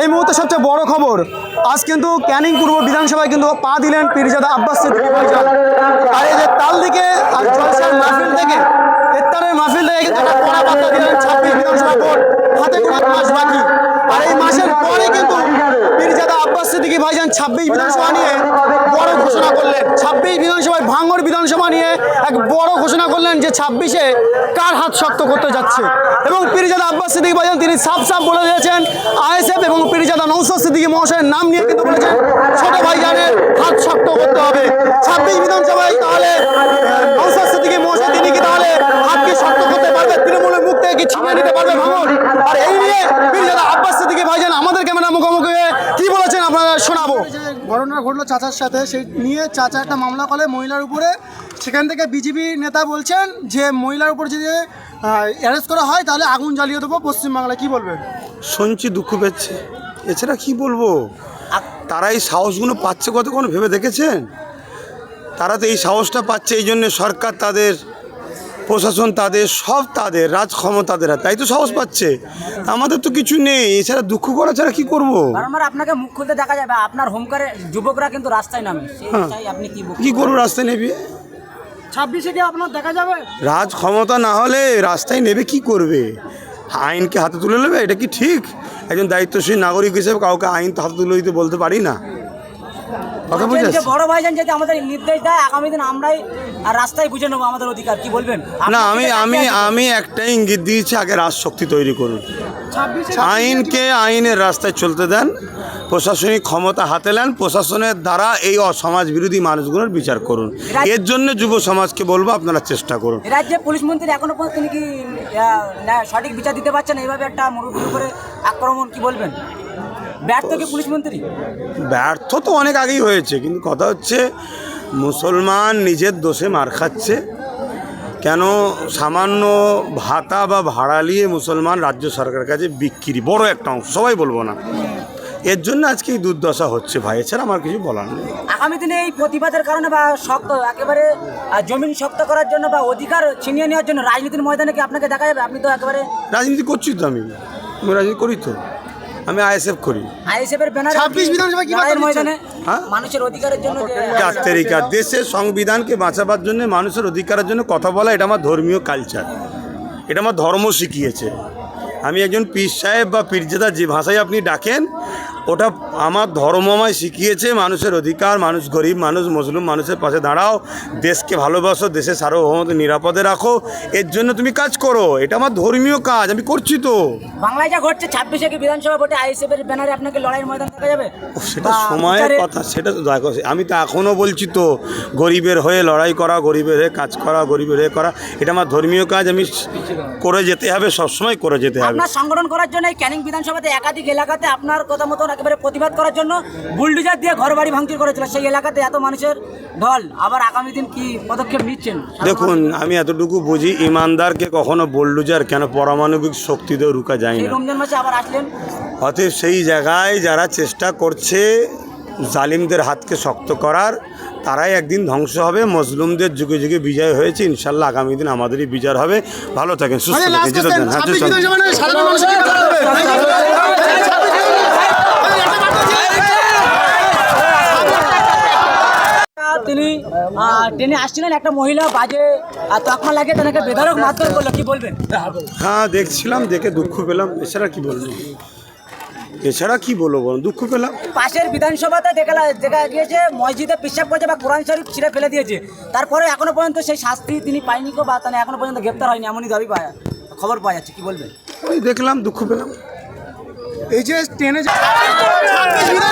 এই মুহূর্তে সবচেয়ে বড় খবর, আজ কিন্তু ক্যানিং পূর্ব বিধানসভায় কিন্তু পা দিলেন পীরজাদা আব্বাস সিদ্দিকী আর এই যে তাল দিকে আর জলসার মাহফিল থেকে, ইফতারের মাহফিল থেকে কিন্তু একটা কড়া বার্তা দিলেন ছাব্বিশ বিধানসভা ভোট হাতে কোনো মাস বাকি। আর এই মাসের পরে কিন্তু আব্বাস সিদ্দিকী ভাইজান ছাব্বিশ বিধানসভা নিয়ে বড় ঘোষণা করলেন। ছাব্বিশ বিধানসভায় ভাঙড় বিধানসভা নিয়ে এক বড় ঘোষণা করলেন যে ছাব্বিশে কার হাত শক্ত করতে যাচ্ছে? এবং পীরজাদা আব্বাস সিদ্দিকী ভাইজান তিনি সাফ সাফ বলে দিয়েছেন, আইএসএফ এবং পীরজাদা নৌসদ সিদ্দিকী মহাশয়ের নাম নিয়ে কিন্তু বলেছেন, ছোট ভাইজানের হাত শক্ত করতে হবে। ছাব্বিশ বিধানসভায় তাহলে নৌসদ সিদ্দিকী মহাশয় তিনি কি তাহলে হাত কি শক্ত করতে পারবে? তৃণমূলের মুখ থেকে কি ছিনিয়ে নিতে পারবে ভাঙন আর এই নিয়ে পীরজাদা আব্বাস সিদ্দিকী ভাইজান আমাদের ক্যামেরা মুখোমুখি হয়ে কি বলেছেন আপনারা শোনাবো যে ঘটনা ঘটলো চাচার সাথে, সেই নিয়ে চাচা একটা মামলা করে মহিলার উপরে। সেখান থেকে বিজেপি নেতা বলছেন যে, মহিলার উপর যদি অ্যারেস্ট করা হয়, তাহলে আগুন জ্বালিয়ে দেবো পশ্চিমবাংলায়। কি বলবেন শুনছি দুঃখ পেচ্ছে এছাড়া কি বলব? তারা এই সাহসগুলো পাচ্ছে কত কোনো ভেবে দেখেছেন? তারা তো এই সাহসটা পাচ্ছে, এই জন্যে সরকার তাদের প্রশাসন তাদের সব তাদের রাজ ক্ষমতাদের হাতে। তাই তো সাহস পাচ্ছে। আমাদের তো কিছু নেই। এছাড়া দুঃখ করা ছাড়া কি করব? বারবার আপনাকে মুখ খুলতে দেখা যাবে আপনার হোমকারে যুবকরা কিন্তু রাস্তায় নামে। সেই চাই আপনি কি করব রাস্তায় নেবে? ছাব্বিশে কি আপনার দেখা যাবে। রাজ ক্ষমতা না হলে রাস্তায় নেবে কি করবে? আইনকে হাতে তুলে নেবে? এটা কি ঠিক? একজন দায়িত্বশীল নাগরিক হিসেবে কাউকে আইন তো হাতে তুলে দিতে বলতে পারি না। কথা বুঝে বড় ভাইজান যদি আমাদের নির্দেশ দেয় আগামী দিন আমরাই আর রাস্তায় বুঝে নেব আমাদের অধিকার কি বলবেন? না আপনার আমি আমি আমি একটাই ইঙ্গিত দিয়েছি আগে রাজশক্তি তৈরি করুন। আইনকে আইনের রাস্তায় চলতে দেন প্রশাসনিক ক্ষমতা হাতে নেন প্রশাসনের দ্বারা এই অসমাজ বিরোধী মানুষগুলোর বিচার করুন। এর জন্য যুব সমাজকে বলব আপনারা চেষ্টা করুন। রাজ্যে পুলিশ মন্ত্রী এখনও পর্যন্ত তিনি কি সঠিক বিচার দিতে পারছেন এইভাবে একটা মুরব্বীর উপরে আক্রমণ কি বলবেন? ব্যর্থ কি পুলিশ মন্ত্রী? ব্যর্থ তো অনেক আগেই হয়েছে কিন্তু কথা হচ্ছে মুসলমান নিজের দোষে মার খাচ্ছে। কেন সামান্য ভাতা বা ভাড়া নিয়ে মুসলমান রাজ্য সরকারের কাছে বিক্রি বড় একটা অংশ সবাই বলব না। এর জন্য আজকে এই দুর্দশা হচ্ছে ভাই এছাড়া আমার কিছু বলার নেই। আগামী দিনে এই প্রতিবাদের কারণে বা শক্ত একেবারে জমিন শক্ত করার জন্য বা অধিকার ছিনিয়ে নেওয়ার জন্য রাজনীতির ময়দানে কি আপনাকে দেখা যাবে? আপনি তো একেবারে রাজনীতি করছি তো আমি। আমি রাজনীতি করি তো। আমি আইএসএফ করি। আইএসএফ এর ব্যানার 26 বিধানসভা কি লড়াইয়ের বার্তা ময়দানে হ্যাঁ? মানুষের অধিকারের জন্য দেশের সংবিধানকে বাঁচাবার জন্য মানুষের অধিকারের জন্য কথা বলা এটা আমার ধর্মীয় কালচার এটা আমার ধর্ম শিখিয়েছে। আমি একজন পীর সাহেব বা পীরজাদা যে ভাষায় আপনি ডাকেন ওটা আমার ধর্মময় শিখিয়েছে মানুষের অধিকার মানুষ গরিব মানুষ মুসলিম মানুষের পাশে দাঁড়াও দেশকে ভালোবাসো দেশের সার্বভৌমত্ব নিরাপদে রাখো এর জন্য তুমি কাজ করো এটা আমার ধর্মীয় কাজ আমি করছি তো। বাংলায় যা ঘটছে ছাব্বিশে কি বিধানসভা ভোটে আইএসএফ এর ব্যানারে আপনাকে লড়াইয়ের ময়দান দেখা যাবে? সেটা সময়ের কথা সেটা তো দেখো আমি তো এখনও বলছি তো গরিবের হয়ে লড়াই করা গরিবের হয়ে কাজ করা গরিবের হয়ে করা এটা আমার ধর্মীয় কাজ আমি করে যেতে হবে সবসময় করে যেতে হবে। আপনার সংগঠন করার জন্য ক্যানিং বিধানসভাতে একাধিক এলাকাতে আপনার কথা মতন একেবারে প্রতিবাদ করার জন্য বুলডোজার দিয়ে ঘর বাড়ি ভাঙচুর করেছিল। সেই এলাকাতে এত মানুষের ঢল। আবার আগামী দিন কি পদক্ষেপ নিচ্ছেন? দেখুন আমি এতটুকু বুঝি ইমানদারকে কখনো বল্লুজার কেন পারমাণবিক শক্তিতেও রুকা যায় না? রমজান মাসে আবার আসলেন। অতএব সেই জায়গায় যারা চেষ্টা করছে জালিমদের হাতকে শক্ত করার তারাই একদিন ধ্বংস হবে। মজলুমদের যুগে যুগে বিজয় হয়েছে। ইনশাল্লাহ আগামী দিন আমাদেরই বিচার হবে। ভালো থাকেন সুস্থ থাকেন। দেন হ্যাঁ ছাব্বিশ যেতে দেন। বিধানসভা নয় সাধারণ মানুষের কি কথা তিনি ট্রেনে আসছিলেন একটা মহিলা বাজে তকমা লাগিয়ে তাকে বেধরক মারধর করল কি বলবেন? হ্যাঁ দেখছিলাম দেখে দুঃখ পেলাম। এছাড়া কি বলব? এছাড়া কি বলব দুঃখ পেলাম। পাশের বিধানসভাতে দেখা দেখা গিয়েছে মসজিদে পিসাব করেছে বা কোরআন শরীফ ছিঁড়ে ফেলে দিয়েছে। তারপরে এখনও পর্যন্ত সেই শাস্তি তিনি পায়নি কো বা তাহলে এখনও পর্যন্ত গ্রেপ্তার হয়নি এমনই দাবি পাওয়া খবর পাওয়া যাচ্ছে কি বলবেন? দেখলাম দুঃখ পেলাম। এই যে ট্রেনে সময় ছাব্বিশ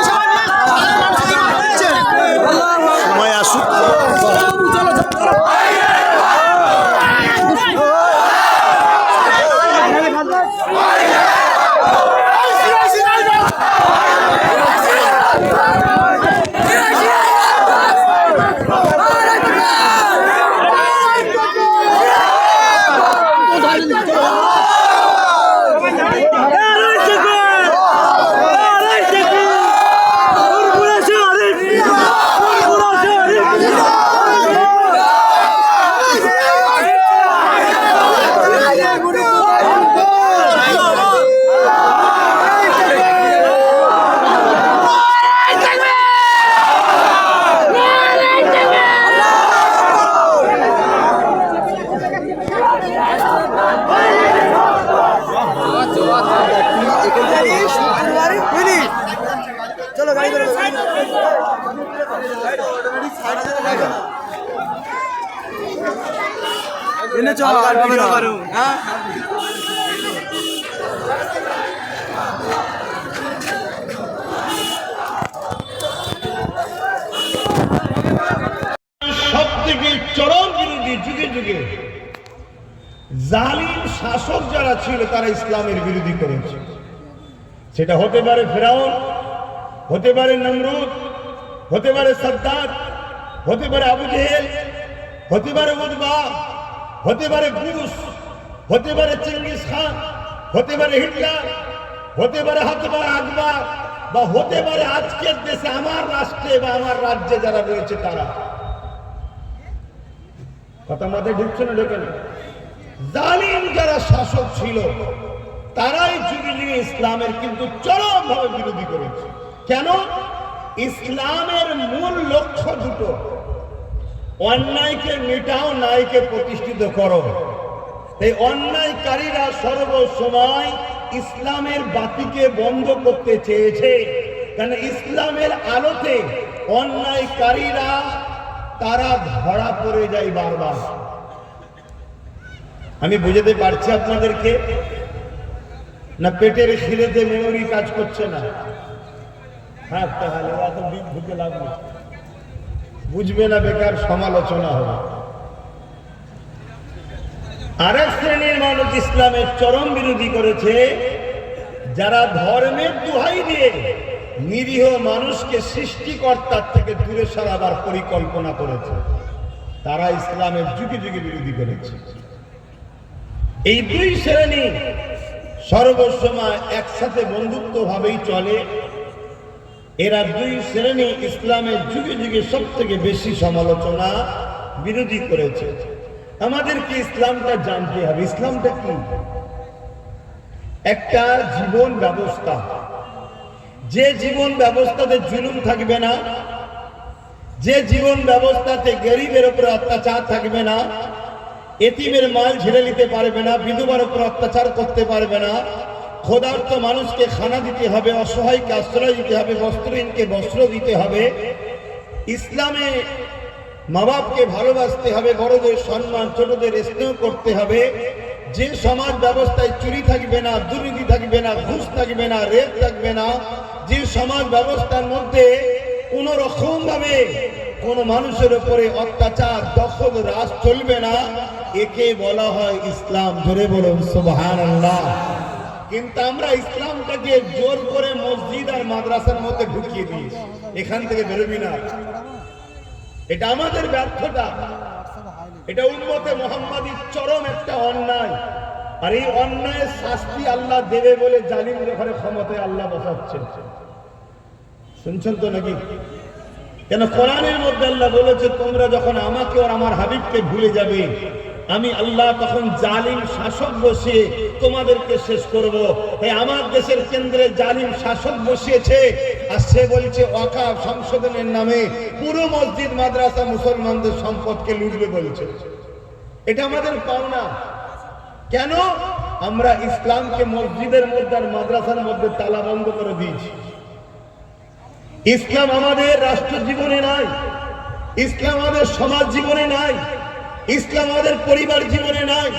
চলো গাড়ি এনে চলো আর ভিডিও করো সব থেকে চরম বিরোধী যুগে যুগে জালিম শাসক যারা ছিল, তারা ইসলামের বিরোধী করেছে। সেটা হতে পারে ফেরাউন হতে পারে নমরুদ হতে পারে সদ্দার হতে পারে আবু জেহেল হতে পারে উদ্বা হতে পারে বুশ হতে পারে চেঙ্গিস খান হতে পারে হিটলার হতে পারে হাতবা আকবর বা হতে পারে আজকের দেশে আমার রাষ্ট্রে বা আমার রাজ্যে যারা রয়েছে তারা কথা মাথায় ঢুকছে না ঢোকে না জালিম যারা শাসক ছিল তারাই যুগে ইসলামের কিন্তু চরম ভাবে বিরোধী করেছে। কেন? ইসলামের মূল লক্ষ্য দুটো। অন্যায়কে মেটাও, ন্যায়কে প্রতিষ্ঠিত করো। এই অন্যায়কারীরা সর্বসময় ইসলামের বাতিকে বন্ধ করতে চেয়েছে। কারণ ইসলামের আলোতে অন্যায়কারীরা, তারা ধরা পড়ে যায় বারবার। আমি বুঝাতে পারছি আপনাদেরকে না পেটের খিলেতে মেমোরি কাজ করছে না? তাহলে এত দিক ঢুকে লাগবে বুঝবে না বেকার, সমালোচনা হবে। আরেক শ্রেণির মানুষ ইসলামের চরম বিরোধী করেছে, যারা ধর্মের দুহাই দিয়ে নিরীহ মানুষকে সৃষ্টিকর্তার থেকে দূরে সরাবার পরিকল্পনা করেছে। তারা ইসলামের যুগে যুগে বিরোধী করেছে। এই দুই শ্রেণি সর্বসময় একসাথে বন্ধুত্ব ভাবেই চলে। এরা দুই শ্রেণি ইসলামের যুগে যুগে সব থেকে বেশি সমালোচনা বিরোধী করেছে। আমাদেরকে ইসলামটা জানতে হবে। ইসলামটা কি? একটা জীবন ব্যবস্থা। যে জীবন ব্যবস্থাতে জুলুম থাকবে না, যে জীবন ব্যবস্থাতে গরিবের উপরে অত্যাচার থাকবে না এতিমের মাল ঝেড়ে নিতে পারবে না, বিধবার উপর অত্যাচার করতে পারবে না। ক্ষুধার্ত মানুষকে খানা দিতে হবে, অসহায়কে আশ্রয় দিতে হবে, বস্ত্রহীনকে বস্ত্র দিতে হবে। ইসলামে মা বাপকে ভালোবাসতে হবে, বড়দের সম্মান, ছোটদের স্নেহ করতে হবে। যে সমাজ ব্যবস্থায় চুরি থাকবে না, দুর্নীতি থাকবে না, ঘুষ থাকবে না, রেপ থাকবে না, যে সমাজ ব্যবস্থার মধ্যে কোন রকম ভাবে কোন মানুষের উপরে অত্যাচার, দখল, রাজ চলবে না। একে বলা হয় ইসলাম। ধরে বলুন সুবহান কিন্তু আমরা ইসলামটাকে জোর করে মসজিদ আর মাদ্রাসার মধ্যে ঢুকিয়ে দিয়েছি। এখান থেকে বেরোবি না। এটা আমাদের ব্যর্থতা। এটা উন্মতে মোহাম্মদীর চরম একটা অন্যায়। আর এই অন্যায়ের শাস্তি আল্লাহ দেবে বলে জালিম ঘরে ক্ষমতায় আল্লাহ বসাচ্ছেন। শুনছেন তো নাকি? কেন কোরআনের মধ্যে আল্লাহ বলেছে, তোমরা যখন আমাকে আর আমার হাবিবকে ভুলে যাবে, আমি আল্লাহ তখন জালিম শাসক বসিয়ে তোমাদেরকে শেষ করব। তাই আমার দেশের কেন্দ্রে জালিম শাসক বসিয়েছে, আর সে বলছে, ওয়াকাফ সংশোধনের নামে পুরো মসজিদ, মাদ্রাসা, মুসলমানদের সম্পদকে লুটবে, বলছে। এটা আমাদের পাওনা। কেন? আমরা ইসলামকে মসজিদের মধ্যে আর মাদ্রাসার মধ্যে তালা বন্ধ করে দিয়েছি। ইসলাম আমাদের রাষ্ট্র জীবনে নাই। ইসলাম আমাদের সমাজ জীবনে নাই। ইসলাম আমাদের পরিবার জীবনে নাই।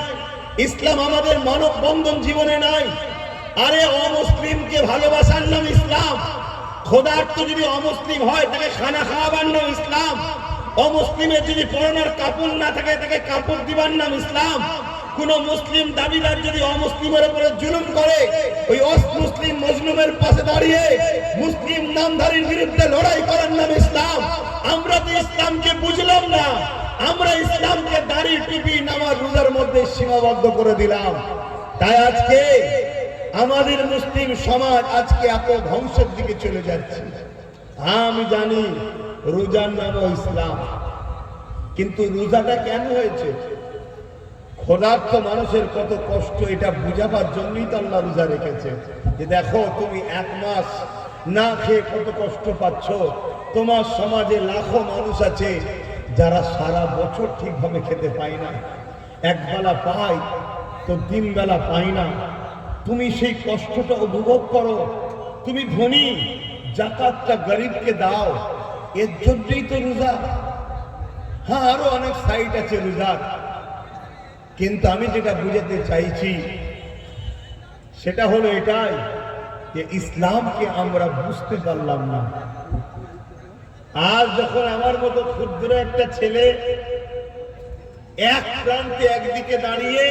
ইসলাম আমাদের মানব বন্ধন জীবনে নাই। আরে অমুসলিমকে ভালোবাসার নাম ইসলাম। খোদার্থ যদি অমুসলিম হয়, তাকে খানা খাওয়াবার নাম ইসলাম। অমুসলিমের যদি পরনার কাপড় না থাকে, তাকে কাপড় দিবার নাম ইসলাম। কোন মুসলিম দাবিদার যদি অমুসলিমের উপরে জুলুম করে, ওই মুসলিম মজলুমের পাশে দাঁড়িয়ে মুসলিম নামধারীর বিরুদ্ধে লড়াই করার নাম ইসলাম। আমরা তো ইসলামকে বুঝলাম না। আমরা ইসলামকে দাড়ি টুপি নামাজ রোজার মধ্যে সীমাবদ্ধ করে দিলাম। তাই আজকে আমাদের মুসলিম সমাজ আজকে এত ধ্বংসের দিকে চলে যাচ্ছে। আমি জানি রোজার নাম ইসলাম। কিন্তু রোজাটা কেন হয়েছে? ক্ষুধার্ত মানুষের কত কষ্ট, এটা বুঝাবার জন্যই তো আল্লাহ রোজা রেখেছে। যে দেখো, তুমি এক মাস না খেয়ে কত কষ্ট পাচ্ছ। তোমার সমাজে লাখো মানুষ আছে যারা সারা বছর ঠিকভাবে খেতে পায় না। একবেলা পায়, তো তিন বেলা পায় না। তুমি সেই কষ্টটা উপভোগ করো। তুমি ধনী, জাকাতটা গরিবকে দাও। এর জন্যই তো রোজা। হ্যাঁ আরও অনেক সাইট আছে রোজার। কিন্তু আমি যেটা বুঝাতে চাইছি, সেটা হলো এটাই যে ইসলামকে আমরা বুঝতে পারলাম না। আজ যখন আমার মতো ক্ষুদ্র একটা ছেলে এক প্রান্তে একদিকে দাঁড়িয়ে,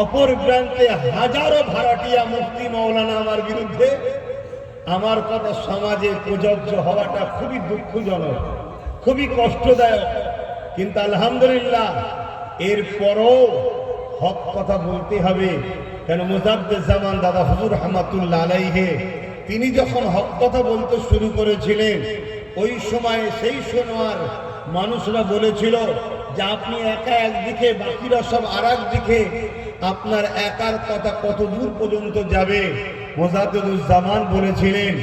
অপর প্রান্তে হাজারো ভাড়াটিয়া মুফতি মৌলানা আমার বিরুদ্ধে আমার কথা সমাজে প্রযোজ্য হওয়াটা খুবই দুঃখজনক, খুবই কষ্টদায়ক। কিন্তু আলহামদুলিল্লাহ এরপরও হক কথা বলতে হবে। কেন জামান দাদা হুজুর রহমাতুল্লাহ আলাইহে, তিনি যখন হক কথা বলতে শুরু করেছিলেন, ওই সময়ে সেই সময়ের মানুষরা বলেছিল যে আপনি একা একদিকে, বাকিরা সব আর দিকে আপনার একার কথা কত দূর পর্যন্ত যাবে? মোজাদুজ্জামান বলেছিলেন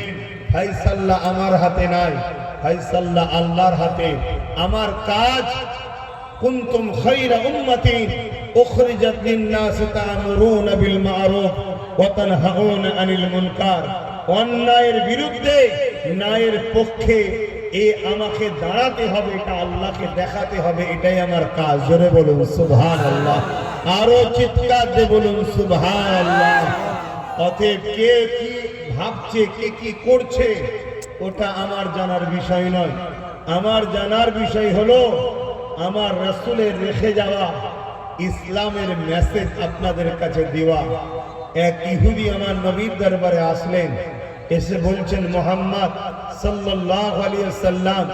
ফাইসাল্লাহ আমার হাতে নাই ফাইসাল্লাহ আল্লাহর হাতে। আমার কাজ কুনতুম খায়রা উম্মাতিন উখরিজাত লিন-নাস তা'মুরুনা বিল মা'রুফ ওয়া তানহাউনা আনিল মুনকার। অন্যায়ের বিরুদ্ধে ন্যায়ের পক্ষে এ আমাকে দাঁড়াতে হবে, এটা আল্লাহকে দেখাতে হবে, এটাই আমার কাজ। জোরে বলুন সুবহান আল্লাহ আরও চিৎকার দিয়ে বলুন সুবহান আল্লাহ অতএব কে কি ভাবছে, কে কি করছে, ওটা আমার জানার বিষয় নয়। আমার জানার বিষয় হলো আমার রসুলের রেখে যাওয়া ইসলামের মেসেজ আপনাদের কাছে দেওয়া। এক ইহুদি আমার নবীর দরবারে আসলেন, এসে বলছেন, মোহাম্মদ সাল্লাম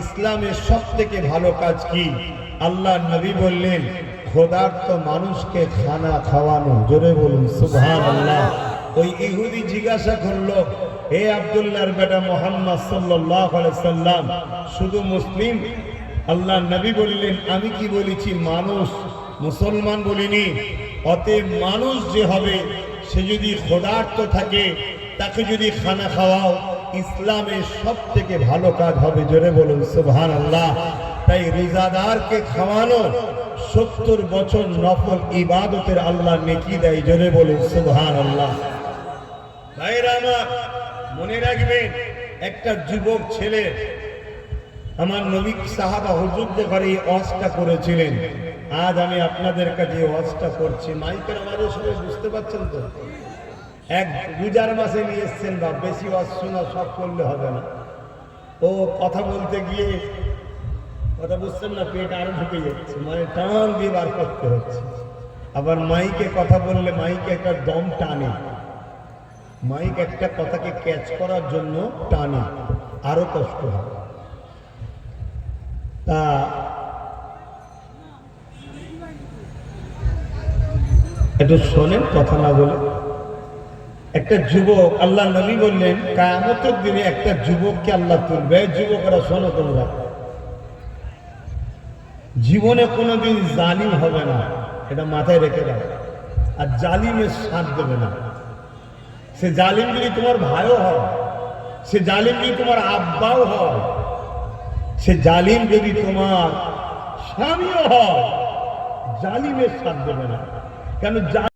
ইসলামের সব থেকে ভালো কাজ কি? আল্লাহ নবী বললেন ক্ষুধার্ত মানুষকে খানা খাওয়ানো। জোরে বলুন সুবহান আল্লাহ ওই ইহুদি জিজ্ঞাসা করল হে আবদুল্লাহর বেটা মোহাম্মদ আলাইহি সাল্লাম শুধু মুসলিম আল্লাহ নবী বললেন, আমি কি বলেছি, মানুষ মুসলমান বলিনি। অতএব মানুষ যে হবে, সে যদি ক্ষুধার্ত থাকে, তাকে যদি খানা খাওয়াও, ইসলামের সব থেকে ভালো কাজ হবে। জোরে বলুন সুবহান আল্লাহ তাই রোজাদারকে খাওয়ানো, সত্তর বছর নফল ইবাদতের আল্লাহ নেকি দেয়। জোরে বলুন সুবহান আল্লাহ ভাইরা আমার, মনে রাখবেন, একটা যুবক ছেলে আমার নবী সাহাবা হুজুরদের ঘরে এই অজটা করেছিলেন। আজ আমি আপনাদের কাছে অজটা করছি। মাইকের আমাদের সবাই বুঝতে পারছেন তো? এক রোজার মাসে নিয়ে এসছেন বা বেশি অজ শোনা, সব করলে হবে না। ও কথা বলতে গিয়ে, কথা বুঝছেন না, পেট আরও ঢুকে যাচ্ছে। মানে টান দিয়ে বার করতে হচ্ছে। আবার মাইকে কথা বললে মাইকে একটা দম টানে। মাইক একটা কথাকে ক্যাচ করার জন্য টানে। আরও কষ্ট হয় একটু শোনেন, কথা না বলে। একটা যুবক, আল্লাহ নবী বললেন, কায়ামতের দিনে একটা যুবককে আল্লাহ তুলবে। যুবকরা, শোনো তোমরা। জীবনে কোনোদিন জালিম হবে না। এটা মাথায় রেখে দাও। আর জালিমের সাথ দেবে না। সে জালিম যদি তোমার ভাইও হয়, সে জালিম যদি তোমার আব্বাও হয় সে জালিম যদি তোমার স্বামীও হয় জালিমের সাথ দেবে না। কেন